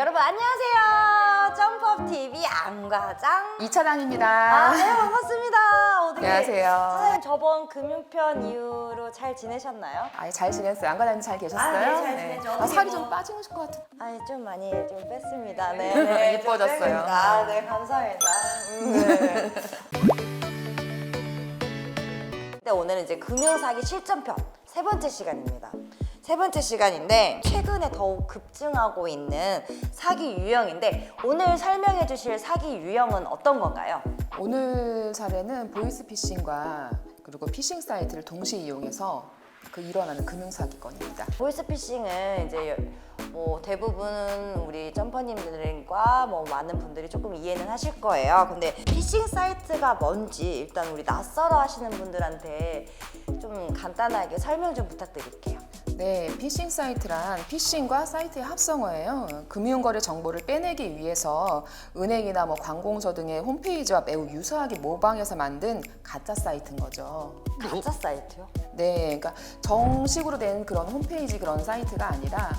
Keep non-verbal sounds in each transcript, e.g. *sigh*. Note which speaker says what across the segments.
Speaker 1: 여러분 안녕하세요. 점프업 TV 안과장.
Speaker 2: 이차장입니다.
Speaker 1: 아, 네 반갑습니다. 어떻게
Speaker 2: 안녕하세요.
Speaker 1: 사장님 저번 금융편 이후로 잘 지내셨나요?
Speaker 2: 아, 잘 지냈어요. 안과장님 잘 계셨어요?
Speaker 1: 아, 네, 잘 지냈죠.
Speaker 2: 아, 살이
Speaker 1: 뭐.
Speaker 2: 좀 빠진 것 같은.
Speaker 1: 아니 좀 많이 좀 뺐습니다. 네, 네좀
Speaker 2: 예뻐졌어요.
Speaker 1: 뺐습니다. 아, 네 감사합니다. 음, 네. 네, 오늘은 이제 금융사기 실전편 세 번째 시간입니다. 세 번째 시간인데 최근에 더욱 급증하고 있는 사기 유형인데 오늘 설명해 주실 사기 유형은 어떤 건가요?
Speaker 2: 오늘 사례는 보이스피싱과 그리고 피싱 사이트를 동시에 이용해서 그 일어나는 금융 사기건입니다.
Speaker 1: 보이스피싱은 이제 뭐 대부분 우리 점퍼님들과 뭐 많은 분들이 조금 이해는 하실 거예요. 근데 피싱 사이트가 뭔지 일단 우리 낯설어 하시는 분들한테 좀 간단하게 설명 좀 부탁드릴게요.
Speaker 2: 네, 피싱 사이트란 피싱과 사이트의 합성어예요. 금융거래 정보를 빼내기 위해서 은행이나 뭐 관공서 등의 홈페이지와 매우 유사하게 모방해서 만든 가짜 사이트인 거죠.
Speaker 1: 가짜 사이트요?
Speaker 2: 네, 그러니까 정식으로 된 그런 홈페이지 그런 사이트가 아니라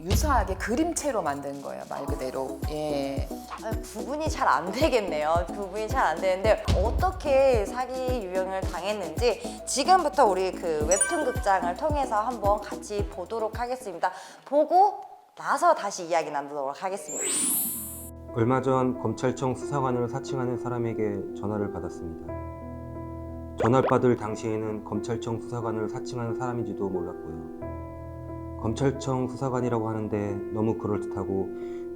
Speaker 2: 유사하게 그림체로 만든 거예요, 말 그대로. 예.
Speaker 1: 아, 구분이 잘 안 되겠네요. 구분이 잘 안 되는데 어떻게 사기 유형을 당했는지 지금부터 우리 그 웹툰 극장을 통해서 한번 같이 보도록 하겠습니다. 보고 나서 다시 이야기 나누도록 하겠습니다.
Speaker 3: 얼마 전 검찰청 수사관을 사칭하는 사람에게 전화를 받았습니다. 전화를 받을 당시에는 검찰청 수사관을 사칭하는 사람인지도 몰랐고요. 검찰청 수사관이라고 하는데 너무 그럴듯하고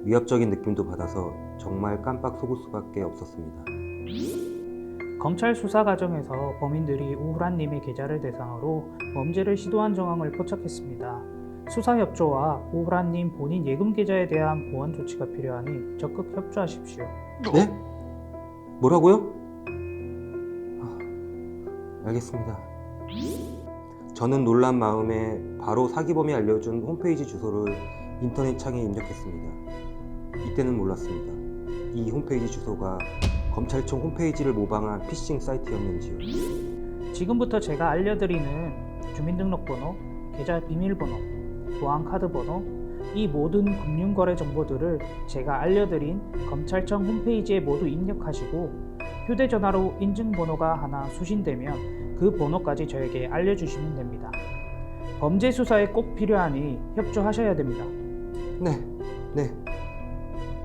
Speaker 3: 위협적인 느낌도 받아서 정말 깜빡 속을 수밖에 없었습니다.
Speaker 4: 검찰 수사 과정에서 범인들이 우후란님의 계좌를 대상으로 범죄를 시도한 정황을 포착했습니다. 수사 협조와 우후란님 본인 예금 계좌에 대한 보안 조치가 필요하니 적극 협조하십시오.
Speaker 3: 네? 뭐라고요? 아, 알겠습니다. 저는 놀란 마음에 바로 사기범이 알려준 홈페이지 주소를 인터넷 창에 입력했습니다. 이때는 몰랐습니다. 이 홈페이지 주소가 검찰청 홈페이지를 모방한 피싱 사이트였는지요.
Speaker 4: 지금부터 제가 알려드리는 주민등록번호, 계좌 비밀번호, 보안카드 번호, 이 모든 금융거래 정보들을 제가 알려드린 검찰청 홈페이지에 모두 입력하시고 휴대전화로 인증번호가 하나 수신되면 그 번호까지 저에게 알려주시면 됩니다. 범죄 수사에 꼭 필요하니 협조하셔야 됩니다.
Speaker 3: 네, 네,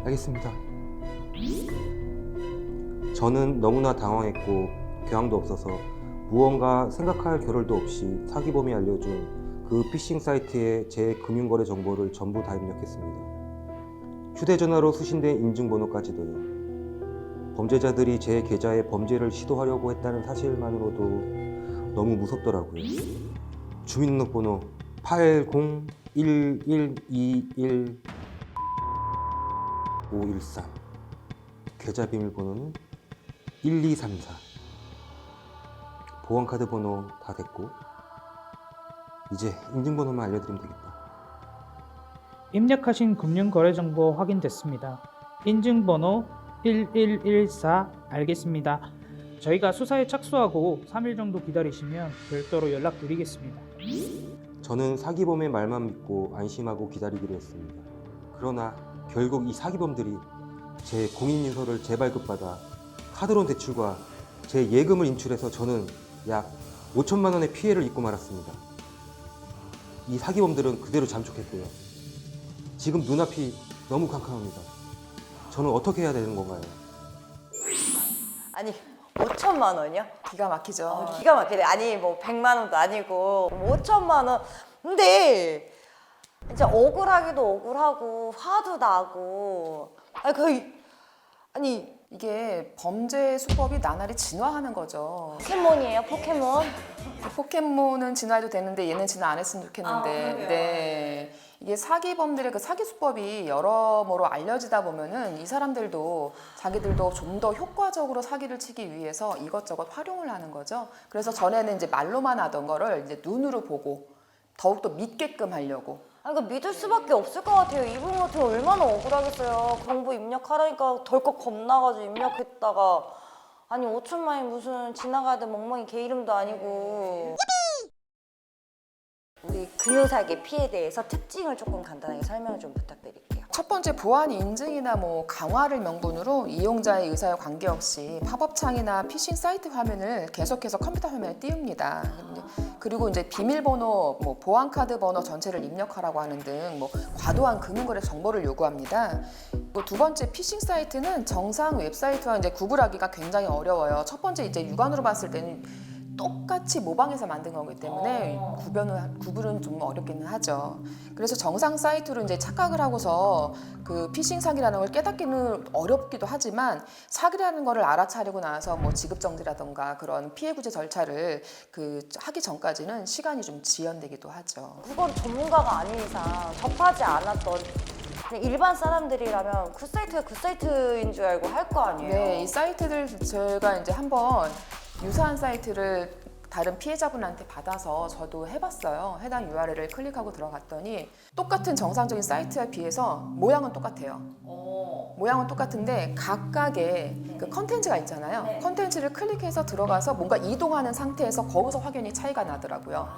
Speaker 3: 알겠습니다. 저는 너무나 당황했고 교양도 없어서 무언가 생각할 겨를도 없이 사기범이 알려준 그 피싱 사이트에 제 금융거래 정보를 전부 다 입력했습니다. 휴대전화로 수신된 인증번호까지도요. 범죄자들이 제 계좌에 범죄를 시도하려고 했다는 사실만으로도 너무 무섭더라고요. 주민등록번호 801121 513 계좌 비밀번호는 1234 보안카드 번호 다 됐고 이제 인증번호만 알려드리면 되겠다
Speaker 4: 입력하신 금융거래정보 확인됐습니다. 인증번호 1114 알겠습니다. 저희가 수사에 착수하고 3일 정도 기다리시면 별도로 연락드리겠습니다.
Speaker 3: 저는 사기범의 말만 믿고 안심하고 기다리기로 했습니다 그러나 결국 이 사기범들이 제 공인인서를 재발급받아 카드론 대출과 제 예금을 인출해서 저는 약 5천만 원의 피해를 입고 말았습니다. 이 사기범들은 그대로 잠적했고요. 지금 눈앞이 너무 캄캄합니다. 저는 어떻게 해야 되는 건가요?
Speaker 1: 아니 5천만 원이요?
Speaker 2: 기가 막히죠.
Speaker 1: 어, 기가 막히네. 아니 뭐 100만 원도 아니고 5천만 원. 근데 진짜 억울하기도 억울하고 화도 나고. 아니 거의 아니
Speaker 2: 이게 범죄 수법이 나날이 진화하는 거죠.
Speaker 1: 포켓몬이에요 포켓몬.
Speaker 2: 그 포켓몬은 진화해도 되는데 얘는 진화 안 했으면 좋겠는데.
Speaker 1: 아, 그러게요.
Speaker 2: 네. 이게 사기범들의 그 사기 수법이 여러모로 알려지다 보면은 이 사람들도 자기들도 좀 더 효과적으로 사기를 치기 위해서 이것저것 활용을 하는 거죠. 그래서 전에는 이제 말로만 하던 거를 이제 눈으로 보고 더욱더 믿게끔 하려고.
Speaker 1: 아니 그 믿을 수밖에 없을 것 같아요. 이분 같으면 얼마나 억울하겠어요. 정보 입력하라니까 덜컥 겁나가지고 입력했다가 아니 5천만이 무슨 지나가던 멍멍이 개 이름도 아니고. 우리 금융사기 피해에 대해서 특징을 조금 간단하게 설명을 좀 부탁드릴게요.
Speaker 2: 첫 번째 보안 인증이나 뭐 강화를 명분으로 이용자의 의사와 관계없이 팝업창이나 피싱 사이트 화면을 계속해서 컴퓨터 화면에 띄웁니다. 그리고 이제 비밀번호, 뭐 보안카드 번호 전체를 입력하라고 하는 등 뭐 과도한 금융거래 정보를 요구합니다. 또 두 번째 피싱 사이트는 정상 웹사이트와 이제 구분하기가 굉장히 어려워요. 첫 번째 이제 육안으로 봤을 때는 똑같이 모방해서 만든 거기 때문에 구별은 구분은 좀 어렵기는 하죠. 그래서 정상 사이트로 이제 착각을 하고서 그 피싱 사기라는 걸 깨닫기는 어렵기도 하지만 사기라는 거를 알아차리고 나서 뭐 지급 정지라던가 그런 피해 구제 절차를 그 하기 전까지는 시간이 좀 지연되기도 하죠.
Speaker 1: 그건 전문가가 아닌 이상 접하지 않았던 그냥 일반 사람들이라면 그 사이트가 그 사이트인 줄 알고 할 거 아니에요.
Speaker 2: 네, 이 사이트들 제가 이제 한번 유사한 사이트를 다른 피해자분한테 받아서 저도 해봤어요. 해당 URL을 클릭하고 들어갔더니 똑같은 정상적인 사이트에 비해서 모양은 똑같아요. 모양은 똑같은데 각각의 그 컨텐츠가 있잖아요. 컨텐츠를 클릭해서 들어가서 뭔가 이동하는 상태에서 거기서 확연히 차이가 나더라고요.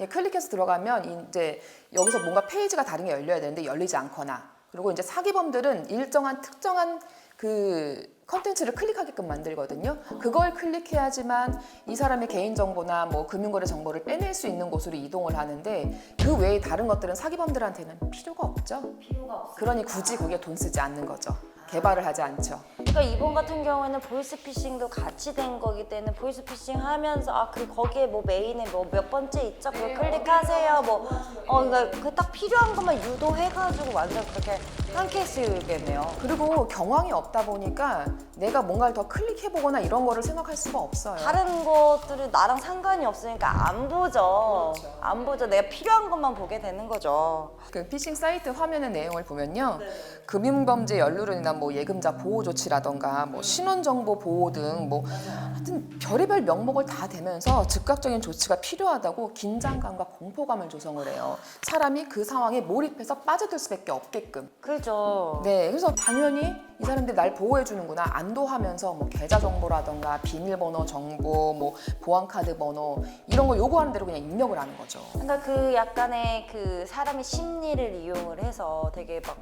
Speaker 2: 예, 클릭해서 들어가면 이제 여기서 뭔가 페이지가 다른 게 열려야 되는데 열리지 않거나 그리고 이제 사기범들은 일정한 특정한 그 컨텐츠를 클릭하게끔 만들거든요. 그걸 클릭해야지만 이 사람의 개인 정보나 뭐 금융거래 정보를 빼낼 수 있는 곳으로 이동을 하는데 그 외에 다른 것들은 사기범들한테는 필요가 없죠.
Speaker 1: 필요가 없어.
Speaker 2: 그러니 굳이 거기에 돈 쓰지 않는 거죠. 개발을 하지 않죠.
Speaker 1: 그러니까 이번 같은 경우에는 보이스피싱도 같이 된 거기 때문에 보이스피싱 하면서 아그 거기에 뭐 메인에 뭐 몇 번째 있죠? 그거 클릭하세요. 뭐어 그러니까 그 딱 필요한 것만 유도해가지고 완전 그렇게 한 케이스겠네요.
Speaker 2: 그리고 경황이 없다 보니까 내가 뭔가를 더 클릭해보거나 이런 거를 생각할 수가 없어요.
Speaker 1: 다른 것들은 나랑 상관이 없으니까 안 보죠. 안 보죠. 내가 필요한 것만 보게 되는 거죠.
Speaker 2: 그 피싱 사이트 화면의 내용을 보면요. 금융범죄 연루론이나 뭐 예금자 보호 조치라 던가 뭐 신원정보 보호 등 뭐 하여튼 별의별 명목을 다 대면서 즉각적인 조치가 필요하다고 긴장감과 공포감을 조성을 해요. 사람이 그 상황에 몰입해서 빠져들 수밖에 없게끔.
Speaker 1: 그죠.
Speaker 2: 네, 그래서 당연히 이 사람들이 날 보호해 주는구나 안도하면서 뭐 계좌 정보라던가 비밀번호 정보, 뭐 보안카드 번호 이런 거 요구하는 대로 그냥 입력을 하는 거죠.
Speaker 1: 그러니까 그 약간의 그 사람의 심리를 이용을 해서 되게 막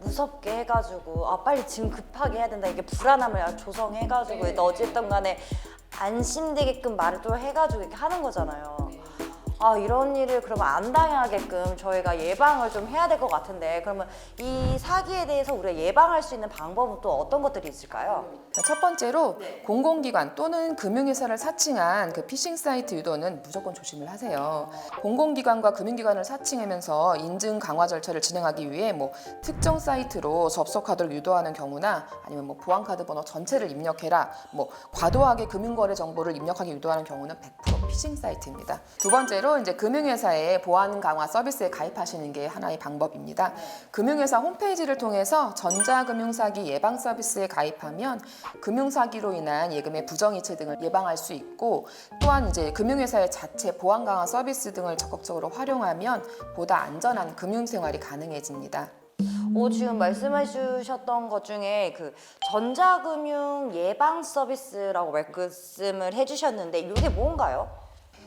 Speaker 1: 무섭게 해가지고 아 빨리 지금 급하게 해야 된다 이게 불안함을 조성해가지고 어쨌든 간에 안심되게끔 말을 또 해가지고 이렇게 하는 거잖아요. 아 이런 일을 그러면 안 당하게끔 저희가 예방을 좀 해야 될 것 같은데 그러면 이 사기에 대해서 우리가 예방할 수 있는 방법은 또 어떤 것들이 있을까요?
Speaker 2: 첫 번째로 공공기관 또는 금융회사를 사칭한 그 피싱 사이트 유도는 무조건 조심을 하세요. 공공기관과 금융기관을 사칭하면서 인증 강화 절차를 진행하기 위해 뭐 특정 사이트로 접속하도록 유도하는 경우나 아니면 뭐 보안카드 번호 전체를 입력해라, 뭐 과도하게 금융거래 정보를 입력하게 유도하는 경우는 100% 피싱 사이트입니다. 두 번째로 이제 금융회사의 보안 강화 서비스에 가입하시는 게 하나의 방법입니다. 금융회사 홈페이지를 통해서 전자금융사기 예방 서비스에 가입하면 금융사기로 인한 예금의 부정이체 등을 예방할 수 있고 또한 이제 금융회사의 자체 보안 강화 서비스 등을 적극적으로 활용하면 보다 안전한 금융생활이 가능해집니다.
Speaker 1: 오, 지금 말씀해 주셨던 것 중에 그 전자금융 예방 서비스라고 말씀을 해주셨는데 이게 뭔가요?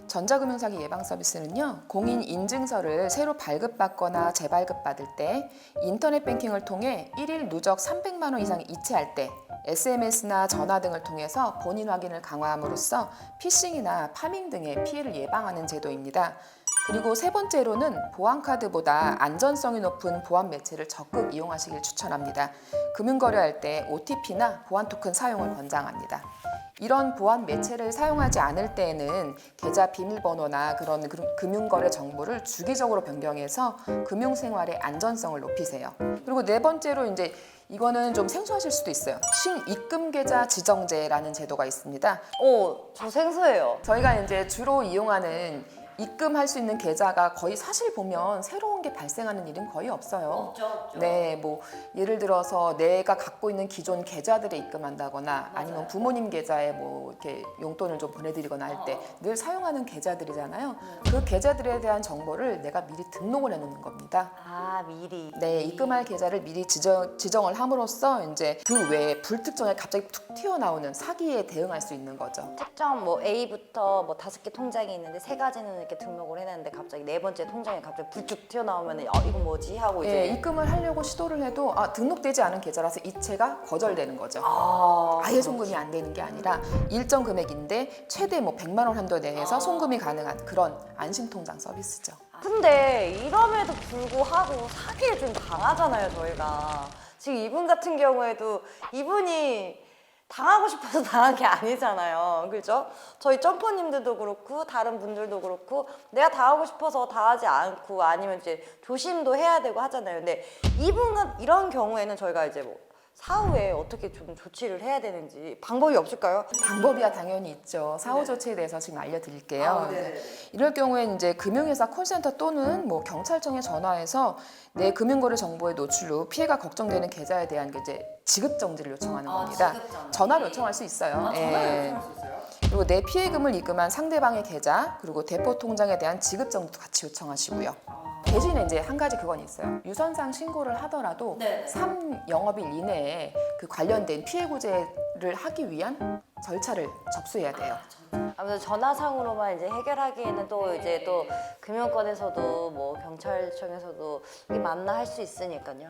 Speaker 2: 전자금융사기 예방 서비스는요 공인 인증서를 새로 발급받거나 재발급받을 때 인터넷 뱅킹을 통해 일일 누적 300만 원 이상 이체할 때 SMS나 전화 등을 통해서 본인 확인을 강화함으로써 피싱이나 파밍 등의 피해를 예방하는 제도입니다. 그리고 세 번째로는 보안카드보다 안전성이 높은 보안 매체를 적극 이용하시길 추천합니다. 금융거래할 때 OTP나 보안 토큰 사용을 권장합니다. 이런 보안 매체를 사용하지 않을 때에는 계좌 비밀번호나 그런 금- 금융거래 정보를 주기적으로 변경해서 금융생활의 안전성을 높이세요. 그리고 네 번째로 이제 이거는 좀 생소하실 수도 있어요. 신입금 계좌 지정제라는 제도가 있습니다.
Speaker 1: 오, 저 생소해요.
Speaker 2: 저희가 이제 주로 이용하는 입금할 수 있는 계좌가 거의 사실 보면 새로운 게 발생하는 일은 거의 없어요. 네, 뭐 예를 들어서 내가 갖고 있는 기존 계좌들에 입금한다거나 아니면 부모님 계좌에 뭐 이렇게 용돈을 좀 보내드리거나 할 때 늘 사용하는 계좌들이잖아요. 그 계좌들에 대한 정보를 내가 미리 등록을 해놓는 겁니다.
Speaker 1: 아, 미리.
Speaker 2: 네, 입금할 계좌를 미리 지정, 지정을 함으로써 이제 그 외에 불특정에 갑자기 툭 튀어나오는 사기에 대응할 수 있는 거죠.
Speaker 1: 특정 뭐 A부터 뭐 다섯 개 통장이 있는데 세 가지는 개 등록을 해놨는데 갑자기 네 번째 통장에 갑자기 불쭉 튀어나오면 어 이거 뭐지 하고 이제
Speaker 2: 예, 입금을 하려고 시도를 해도 아, 등록되지 않은 계좌라서 이체가 거절되는 거죠.
Speaker 1: 아,
Speaker 2: 아예 송금이 안 되는 게 아니라 일정 금액인데 최대 뭐 100만 원 한도 내에서 송금이 가능한 그런 안심 통장 서비스죠.
Speaker 1: 근데 이럼에도 불구하고 사기에 좀 당하잖아요 저희가 지금 이분 같은 경우에도 이분이 당하고 싶어서 *laughs* 당한 게 아니잖아요 그죠? 저희 점퍼님들도 그렇고 다른 분들도 그렇고 내가 당하고 싶어서 당하지 않고 아니면 이제 조심도 해야 되고 하잖아요 근데 이분 같 이런 경우에는 저희가 이제 뭐 사후에 어떻게 좀 조치를 해야 되는지 방법이 없을까요?
Speaker 2: 방법이야 당연히 있죠. 사후 조치에 대해서 지금 알려드릴게요.
Speaker 1: 아, 네네네.
Speaker 2: 이럴 경우에는 이제 금융회사 콜센터 또는 뭐 경찰청에 전화해서 내 금융거래 정보의 노출 후 피해가 걱정되는 계좌에 대한 그 이제 지급 정지를 요청하는 겁니다.
Speaker 1: 아, 지급 정지.
Speaker 2: 전화로 요청할 수 있어요. 예. 그리고 내 피해금을 입금한 상대방의 계좌 그리고 대포 통장에 대한 지급 정지도 같이 요청하시고요. 대신에 이제 한 가지 그건 있어요. 유선상 신고를 하더라도
Speaker 1: 네네.
Speaker 2: 3 영업일 이내에 그 관련된 피해 구제를 하기 위한 절차를 접수해야 돼요.
Speaker 1: 아무래도 전화상으로만 이제 해결하기에는 또 이제 또 금융권에서도 뭐 경찰청에서도 이게 맞나 할 수 있으니까요.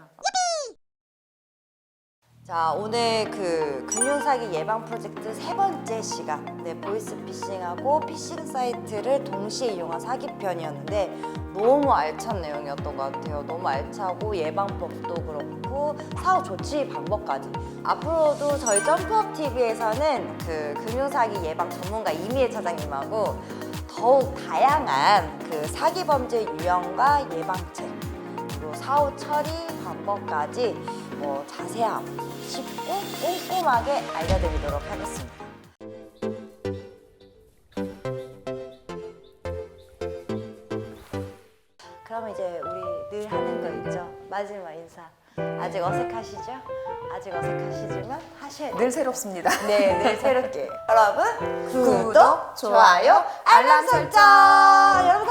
Speaker 1: 자 오늘 그 금융사기 예방 프로젝트 세 번째 시간. 네 보이스피싱하고 피싱 사이트를 동시에 이용한 사기편이었는데 너무 알찬 내용이었던 것 같아요. 너무 알차고 예방법도 그렇고 사후 조치 방법까지. 앞으로도 저희 점프업 TV에서는 그 금융사기 예방 전문가 이미애 차장님하고 더욱 다양한 그 사기 범죄 유형과 예방책 그리고 사후 처리 방법까지 뭐 자세하고 쉽고 꼼꼼하게 알려드리도록 하겠습니다. 그럼 이제 우리 늘 하는 거 있죠? 마지막 인사. 아직 어색하시죠? 아직 어색하시지만 하셔야 돼요.
Speaker 2: 늘 새롭습니다.
Speaker 1: 네, 늘 새롭게. *laughs* 여러분,
Speaker 2: 구독,
Speaker 1: 좋아요, 알람 설정. 여러분